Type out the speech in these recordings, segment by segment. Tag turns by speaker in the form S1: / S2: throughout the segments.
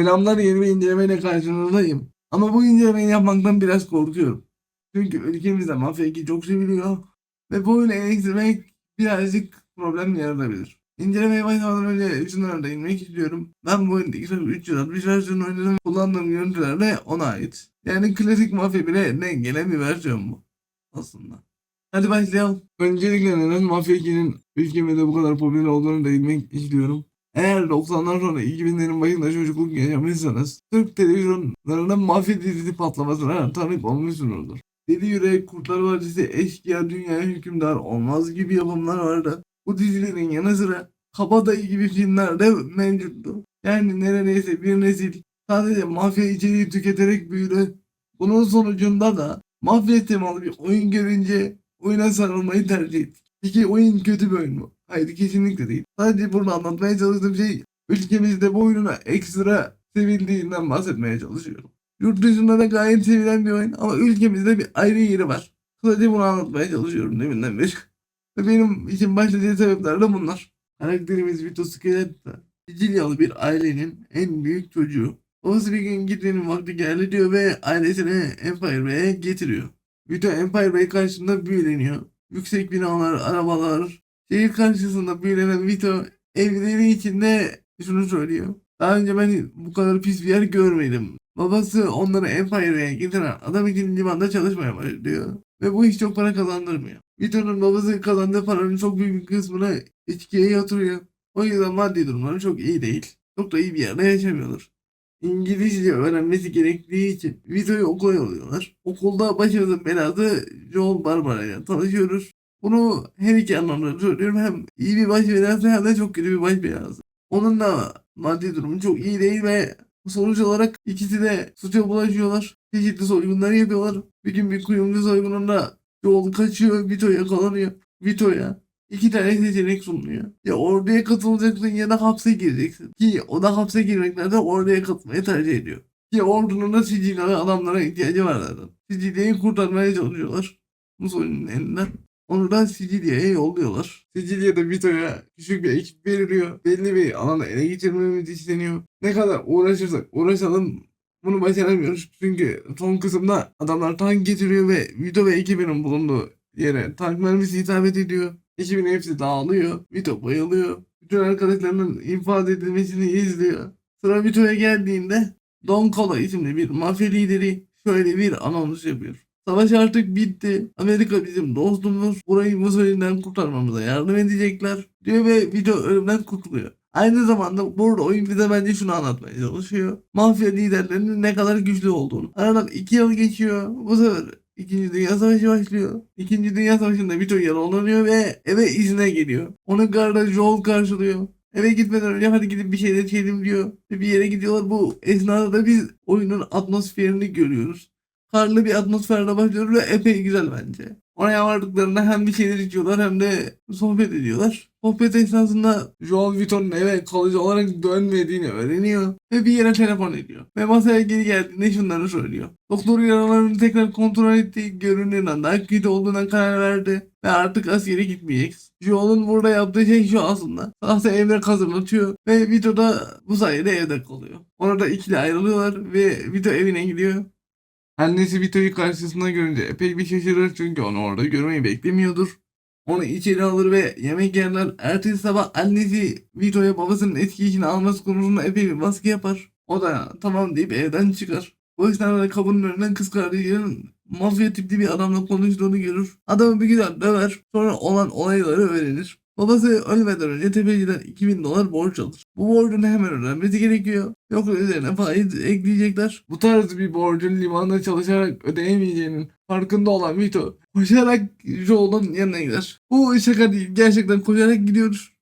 S1: Selamlar yeni bir incelemeyle karşınızdayım. Ama bu incelemeyi yapmaktan biraz korkuyorum. Çünkü ülkemizde mafya 2 çok seviliyor. Ve bu oyunu eleştirmek birazcık problem yaratabilir. İncelemeye başlamadan önce şunlara değinmek istiyorum. Ben bu Xbox 360 versiyonu oynadım. Kullandığım görüntüler de ona ait. Yani klasik mafya bile denk gelen bir versiyon bu. Aslında. Hadi başlayalım. Öncelikle neden Mafya 2'nin ülkemizde bu kadar popüler olduğunu değinmek istiyorum. Eğer 90'lar sonra 2000'lerin başında çocukluk yaşamışsanız Türk televizyonlarında mafya dizisi patlamasına tanık olmuşsunuzdur. Deli Yürek, Kurtlar Vadisi, Eşkıya, Dünya Hükümdar, Olmaz gibi yapımlar vardı. Bu dizilerin yanı sıra Kabadayı gibi filmler de mevcuttu. Yani neredeyse bir nesil sadece mafya içeriği tüketerek büyüdü. Bunun sonucunda da mafya temalı bir oyun görünce oyuna sarılmayı tercih ettik. Peki oyun kötü bir oyun mu? Hayır kesinlikle değil. Sadece burada anlatmaya çalıştığım şey ülkemizde bu oyunun ekstra sevildiğinden bahsetmeye çalışıyorum. Yurt dışında da gayet sevilen bir oyun ama ülkemizde bir ayrı yeri var. Sadece bunu anlatmaya çalışıyorum deminden beri. Ve benim için başlıca sebepler de bunlar. Karakterimiz Vito Scaletta, Sicilyalı bir ailenin en büyük çocuğu. Babası bir gün gitmenin vakti geldi diyor ve ailesini Empire Bay'e getiriyor. Vito Empire Bay karşısında büyüleniyor. Yüksek binalar, arabalar, şehir karşısında büyülenen Vito evleri içinde şunu söylüyor. Daha önce ben bu kadar pis bir yer görmedim. Babası onları Empire'ye getiren adam için limanda çalışmaya başlıyor. Ve bu iş çok para kazandırmıyor. Vito'nun babası kazandığı paranın çok büyük bir kısmını içkiye yatırıyor. O yüzden maddi durumları çok iyi değil. Çok da iyi bir yerde yaşamıyorlar. İngilizce öğrenmesi gerektiği için Vito'yu okula yolluyorlar. Okulda başımızın belası Joel Barbara ile tanışıyoruz. Bunu her iki anlamda söylüyorum. Hem iyi bir baş belası hem de çok kötü bir baş belası. Onun da maddi durumu çok iyi değil ve sonuç olarak ikisi de suça bulaşıyorlar. Çeşitli soygunlar yapıyorlar. Bir gün bir kuyumcu soygununda Joel kaçıyor, Vito yakalanıyor. Vito'ya iki tane seçenek sunuluyor. Ya orduya katılacaksın ya da hapse gireceksin. Ki o da hapse girmekten de orduya katılmayı tercih ediyor. Ki ordunun da Sicilyalı adamlara ihtiyacı var zaten. Sicilya'yı kurtarmaya çalışıyorlar. Mussolini'nin elinden. Onu da Sicilya'ya yolluyorlar. Sicilya'da Vito'ya küçük bir ekip veriliyor. Belli bir alanda ele geçirmemiz isteniyor. Ne kadar uğraşırsak uğraşalım bunu başaramıyoruz. Çünkü son kısımda adamlar tank getiriyor ve Vito ve ekibinin bulunduğu yere tank mermisi isabet ediyor. Ekibin hepsi dağılıyor. Vito bayılıyor. Bütün arkadaşlarının infaz edilmesini izliyor. Sıra Vito'ya geldiğinde Don Cola isimli bir mafya lideri şöyle bir anons yapıyor. Savaş artık bitti. Amerika bizim dostumuz. Burayı Mussolini'den kurtarmamıza yardım edecekler. Diyor ve Vito ölümden kurtuluyor. Aynı zamanda burada oyun bize bence şunu anlatmaya çalışıyor. Mafya liderlerinin ne kadar güçlü olduğunu. Aradan iki yıl geçiyor. Bu sefer İkinci Dünya Savaşı başlıyor. İkinci Dünya Savaşı'nda Vito yaralanıyor ve eve izine geliyor. Onu garda Joel karşılıyor. Eve gitmeden önce hadi gidip bir şeyler içelim diyor. Bir yere gidiyorlar. Bu esnada da biz oyunun atmosferini görüyoruz. Karlı bir atmosferde başlıyor ve epey güzel bence. Oraya vardıklarında hem bir şeyler içiyorlar hem de sohbet ediyorlar. Sohbet esnasında Joel Vito'nun eve kalıcı olarak dönmediğini öğreniyor ve bir yere telefon ediyor. Ve masaya geri geldiğinde şunları söylüyor. Doktor yaralarını tekrar kontrol etti, göründüğünden daha kötü olduğundan karar verdi ve artık askere gitmeyecek. Joel'un burada yaptığı şey şu aslında. Sahte evrak hazırlatıyor ve Vito da bu sayede evde kalıyor. Orada ikili ayrılıyorlar ve Vito evine gidiyor. Annesi Vito'yu karşısında görünce epey bir şaşırır çünkü onu orada görmeyi beklemiyordur. Onu içeri alır ve yemek yerler. Ertesi sabah annesi Vito'ya babasının eski işini alması konusunda epey bir baskı yapar. O da tamam deyip evden çıkar. Bu esnada kapının önünden kız kardeşinin mafya tipli bir adamla konuştuğunu görür. Adamı bir güzel döver. Sonra olan olayları öğrenir. Babası ölmeden önce tefeciden 2000 dolar borç alır. Bu borcun hemen ödenmesi gerekiyor. Yoksa üzerine faiz ekleyecekler. Bu tarz bir borcun limanda çalışarak ödeyemeyeceğinin farkında olan Vito koşarak Joel'un yanına gider. Bu şaka değil. Gerçekten koşarak gidiyoruz.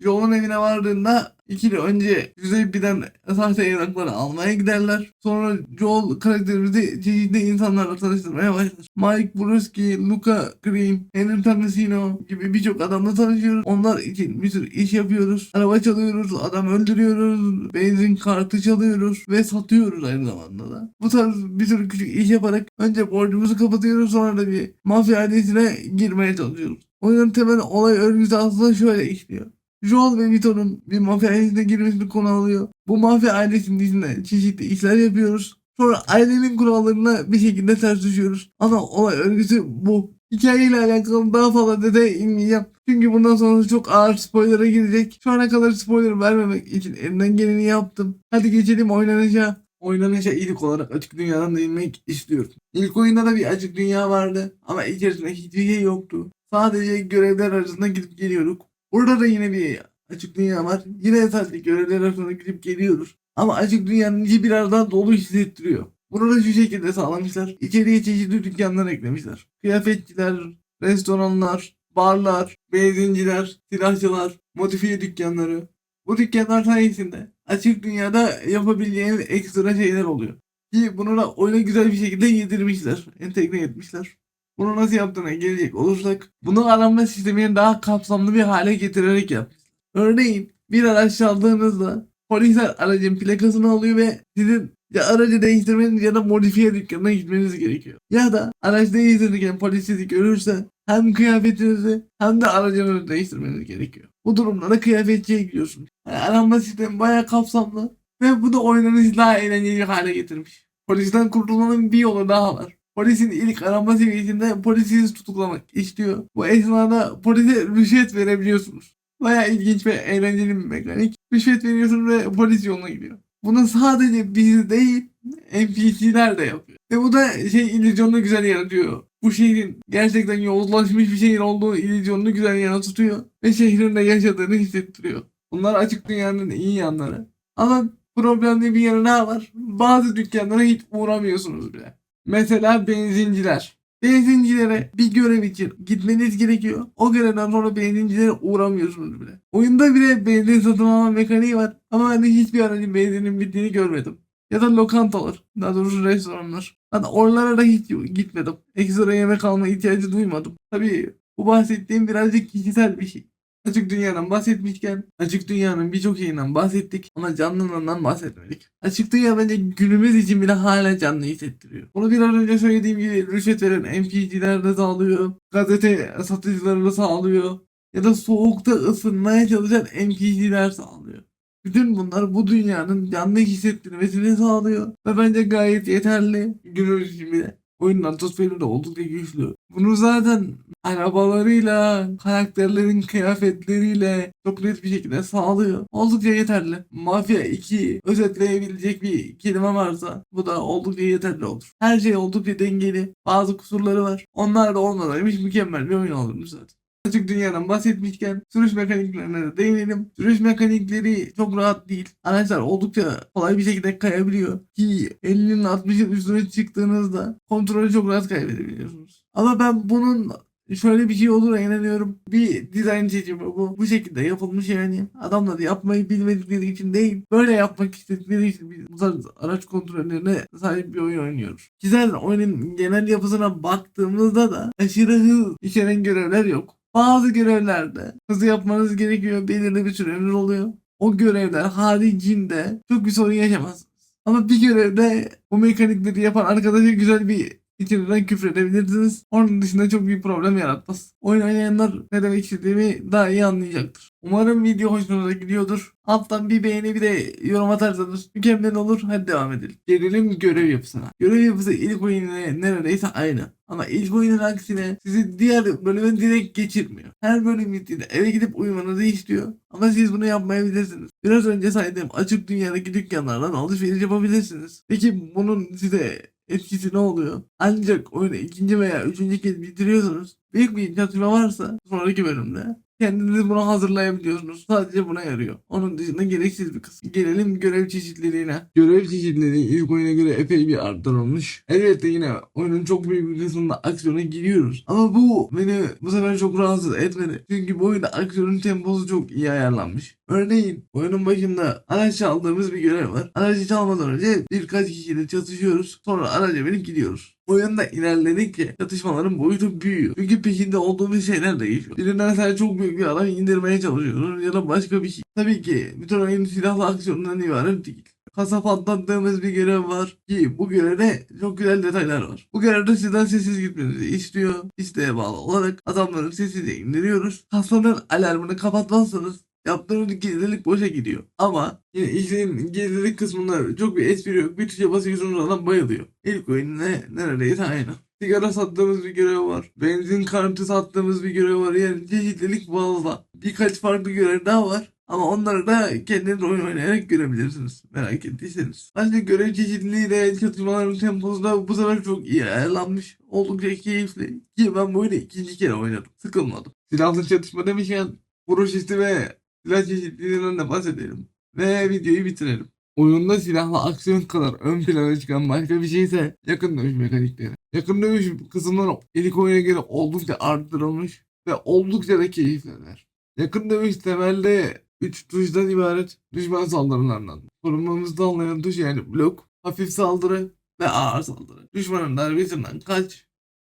S1: Joel'un evine vardığında ikili önce Giuseppe'den sahte evrakları almaya giderler. Sonra Joel karakterimizi çeşitli insanlarla tanıştırmaya başlar. Mike Bruski, Luca Green, Henry Tomasino gibi birçok adamla tanışıyoruz. Onlar için bir sürü iş yapıyoruz. Araba çalıyoruz, adam öldürüyoruz, benzin kartı çalıyoruz ve satıyoruz aynı zamanda da. Bu tarz bir sürü küçük iş yaparak önce borcumuzu kapatıyoruz sonra da bir mafya ailesine girmeye çalışıyoruz. Oyunun temel olay örgüsü aslında şöyle işliyor. Joel ve Vito'nun bir mafya ailesine girmesini konu alıyor. Bu mafya ailesinin içinde çeşitli işler yapıyoruz. Sonra ailenin kurallarına bir şekilde ters düşüyoruz. Ama olay örgüsü bu. Hikayeyle alakalı daha fazla detaya inmeyeceğim. Çünkü bundan sonra çok ağır spoiler'a girecek. Şu ana kadar spoiler vermemek için elimden geleni yaptım. Hadi geçelim oynanışa. Oynanışa ilk olarak açık dünyadan değinmek istiyorum. İlk oyunda da bir açık dünya vardı ama içerisinde hiçbir şey yoktu. Sadece görevler arasında gidip geliyorduk. Burada da yine bir açık dünya var. Yine sadece görevler arasında gidip geliyoruz. Ama açık dünyanın içi biraz daha dolu hissettiriyor. Bunu da şu şekilde sağlamışlar. İçeriye çeşitli dükkanlar eklemişler. Kıyafetçiler, restoranlar, barlar, benzinciler, silahçılar, modifiye dükkanları. Bu dükkanlar sayesinde açık dünyada yapabileceğiniz ekstra şeyler oluyor. Ki bunu da oyuna güzel bir şekilde yedirmişler, entegre etmişler. Bunu nasıl yaptığına gelecek olursak, bunu arama sistemini daha kapsamlı bir hale getirerek yapmışlar. Örneğin bir araç çaldığınızda polisler aracın plakasını alıyor ve sizin ya aracı değiştirmeniz ya da modifiye dükkanına gitmeniz gerekiyor. Ya da araç değiştirirken polis sizi görürse hem kıyafetinizi hem de aracınızı değiştirmeniz gerekiyor. Bu durumda da kıyafetçiye gidiyorsunuz. Yani arama sistemi bayağı kapsamlı ve bu da oynanışı daha eğlenceli hale getirmiş. Polisten kurtulmanın bir yolu daha var. Polisin ilk arama seviyesinde polisi tutuklamak istiyor. Bu esnada polise rüşvet verebiliyorsunuz. Bayağı ilginç ve eğlenceli bir mekanik. Rüşvet veriyorsun ve polis yoluna gidiyor. Bunu sadece biz değil NPC'ler de yapıyor. Ve bu da şey illüzyonunu güzel yaratıyor. Bu şehrin gerçekten yozlaşmış bir şehir olduğu illüzyonunu güzel yansıtıyor. Ve şehrin de yaşadığını hissettiriyor. Bunlar açık dünyanın iyi yanları. Ama problemli bir yanı daha var. Bazı dükkanlara hiç uğramıyorsunuz bile. Mesela benzinciler. Benzincilere bir görev için gitmeniz gerekiyor. O görevden sonra benzincilere uğramıyorsunuz bile. Oyunda bile benzin satın alma mekaniği var. Ama ben hiçbir aracın benzinin bittiğini görmedim. Ya da lokantalar. Daha doğrusu restoranlar. Hatta oralara da hiç gitmedim. Ekstra yemek alma ihtiyacı duymadım. Tabii bu bahsettiğim birazcık kişisel bir şey. Açık dünyadan bahsetmişken açık dünyanın birçok şeyinden bahsettik ama canlılığından bahsetmedik. Açık dünya bence günümüz için bile hala canlı hissettiriyor. Bunu biraz önce söylediğim gibi rüşvet veren NPC'ler de sağlıyor. Gazete satıcıları da sağlıyor. Ya da soğukta ısınmaya çalışan NPC'ler sağlıyor. Bütün bunlar bu dünyanın canlı hissettirmesini sağlıyor. Ve bence gayet yeterli. Günümüz için bile. Oyunun atmosferi de oldukça güçlü. Bunu zaten arabalarıyla, karakterlerin kıyafetleriyle çok net bir şekilde sağlıyor. Oldukça yeterli. Mafya 2 özetleyebilecek bir kelime varsa bu da oldukça yeterli olur. Her şey oldukça dengeli. Bazı kusurları var. Onlar da olmasaymış mükemmel bir oyun olurdu zaten. Açık dünyadan bahsetmişken sürüş mekaniklerine de değinelim. Sürüş mekanikleri çok rahat değil. Araçlar oldukça kolay bir şekilde kayabiliyor. Ki 50'nin 60'ın üstüne çıktığınızda kontrolü çok rahat kaybedebiliyorsunuz. Ama ben bunun şöyle bir şey olur inanıyorum. Bir dizayn seçimi bu. Bu şekilde yapılmış yani. Adamlar yapmayı bilmedikleri için değil. Böyle yapmak istedikleri için biz bu tarz araç kontrollerine sahip bir oyun oynuyoruz. Güzel oyunun genel yapısına baktığımızda da aşırı hız içeren görevler yok. Bazı görevlerde hızlı yapmanız gerekiyor. Belirli bir süreniz oluyor. O görevler haricinde çok bir sorun yaşamazsınız. Ama bir görevde bu mekanikleri yapan arkadaşa güzel bir içeriden küfür edebilirsiniz. Onun dışında çok büyük problem yaratmaz. Oyun oynayanlar ne demek istediğimi daha iyi anlayacaktır. Umarım video hoşunuza gidiyordur. Alttan bir beğeni bir de yorum atarsanız mükemmel olur. Hadi devam edelim. Gelelim görev yapısına. Görev yapısı ilk oyunla neredeyse aynı. Ama ilk oyunun aksine sizi diğer bölüme direkt geçirmiyor. Her bölüm bittiğinde eve gidip uyumanızı istiyor. Ama siz bunu yapmayabilirsiniz. Biraz önce saydığım açık dünyadaki dükkanlardan alışveriş yapabilirsiniz. Peki bunun size etkisi ne oluyor? Ancak oyunu ikinci veya üçüncü kez bitiriyorsanız büyük bir çatışma varsa sonraki bölümde kendinizi buna hazırlayabiliyorsunuz. Sadece buna yarıyor. Onun dışında gereksiz bir kısım. Gelelim görev çeşitliliğine. Görev çeşitliliği ilk oyuna göre epey bir arttırılmış. Elbette yine oyunun çok büyük bir kısmında aksiyona giriyoruz. Ama bu beni bu sefer çok rahatsız etmedi. Çünkü bu oyunda aksiyonun temposu çok iyi ayarlanmış. Örneğin oyunun başında araç çaldığımız bir görev var. Aracı çalmadan önce birkaç kişiyle çatışıyoruz. Sonra araca binip gidiyoruz. Oyunda ilerledikçe çatışmaların boyutu büyüyor. Çünkü peşinde olduğumuz şeyler değişiyor. Birinden sen çok büyük bir adam indirmeye çalışıyorsun ya da başka bir şey. Tabii ki bütün oyun silahlı aksiyondan ibaret değil. Kasa patlattığımız bir görev var ki bu görevde çok güzel detaylar var. Bu görevde sizden sessiz gitmenizi istiyor. İsteğe bağlı olarak adamları sessize indiriyoruz. Kasanın alarmını kapatmazsanız Yaptığınız gizlilik boşa gidiyor. Ama yine işlerin gizlilik kısmında çok bir espri yok. Bir tuşa basıyorsunuz adam bayılıyor. İlk oyun ne, neredeyse aynı. Sigara sattığımız bir görev var. Benzin kartı sattığımız bir görev var. Yani çeşitlilik fazla. Birkaç farklı görev daha var. Ama onları da kendiniz oyun oynayarak görebilirsiniz. Merak ettiyseniz. Ayrıca görev çeşitliliği de çatışmaların temposu da bu sefer çok iyi ayarlanmış. Oldukça keyifli. Ki ben bu oyunu ikinci kere oynadım. Sıkılmadım. Silahlı çatışma demişken vuruş hissi ve silah çeşitliliğinden de bahsedelim. Ve videoyu bitirelim. Oyunda silahlı aksiyon kadar ön plana çıkan başka bir şey ise yakın dövüş mekanikleri. Yakın dövüş kısımları ilk oyuna göre oldukça arttırılmış ve oldukça da keyifliler. Yakın dövüş temelde 3 tuştan ibaret düşman saldırılarından. Korunmamızı sağlayan tuş yani blok, hafif saldırı ve ağır saldırı. Düşmanın darbesinden kaç,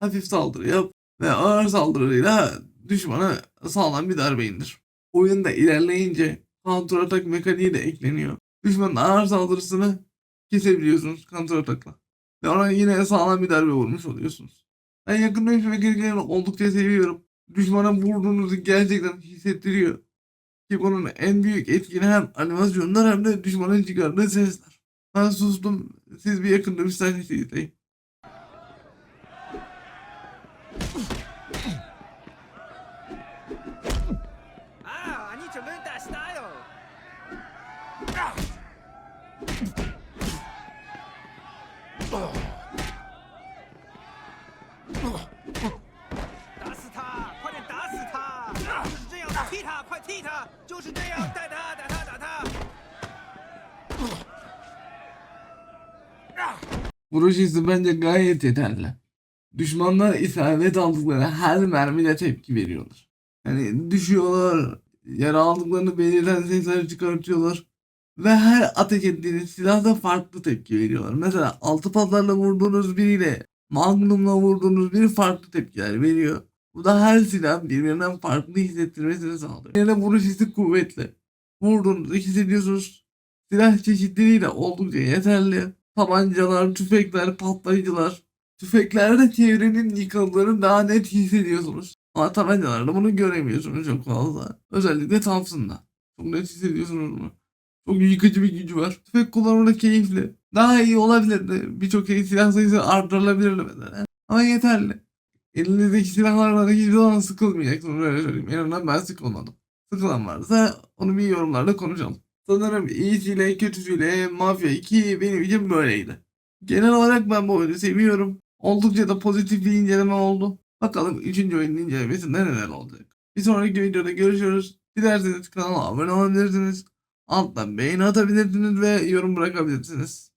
S1: hafif saldırı yap ve ağır saldırıyla düşmana sağlam bir darbe indir. Oyunda ilerleyince counter atak mekaniği de ekleniyor. Düşmanın ağır saldırısını kesebiliyorsunuz counter atakla. Ve ona yine sağlam bir darbe vurmuş oluyorsunuz. Ben yakın dövüş mekaniklerini oldukça seviyorum. Düşmana vurduğunuzu gerçekten hissettiriyor. Ki bunun en büyük etkini hem animasyonlar hem de düşmanın çıkardığı sesler. Ben sustum. Siz bir yakın dövüş sahnesi izleyin. Hissi bence gayet yeterli. Düşmanlar isabet aldıkları her mermide tepki veriyorlar. Yani düşüyorlar, yara aldıklarını belirten sesler çıkartıyorlar. Ve her ateş ettiğiniz silahda farklı tepki veriyorlar. Mesela altı patlarla vurduğunuz biriyle Magnum'la vurduğunuz biri farklı tepkiler veriyor. Bu da her silah birbirinden farklı hissettirmesini sağlıyor. Yine vuruş hissi kuvvetli. Vurduğunuzu hissediyorsunuz. Silah çeşitliliği de oldukça yeterli. Tabancalar, tüfekler, patlayıcılar. Tüfeklerde çevrenin yıkıldığını daha net hissediyorsunuz. Ama tabancalarda bunu göremiyorsunuz çok fazla. Özellikle Thompson'da. Çok net hissediyorsunuz bunu. Çok yıkıcı bir gücü var. Tüfek kullanımı keyifli. Daha iyi olabilirdi. Birçok şey silah sayısı arttırılabilirdi mesela. Ama yeterli. Elinizdeki silahlarla hiçbir zaman sıkılmayacaksınız öyle söyleyeyim. En azından ben sıkılmadım. Sıkılan varsa onu bir yorumlarda konuşalım. Sanırım iyisiyle kötüsüyle Mafya 2 benim için böyleydi. Genel olarak ben bu oyunu seviyorum. Oldukça da pozitif bir inceleme oldu. Bakalım 3. oyunun incelemesinde neler olacak. Bir sonraki videoda görüşürüz. Dilerseniz kanala abone olabilirsiniz. Alttan beğeni atabilirsiniz ve yorum bırakabilirsiniz.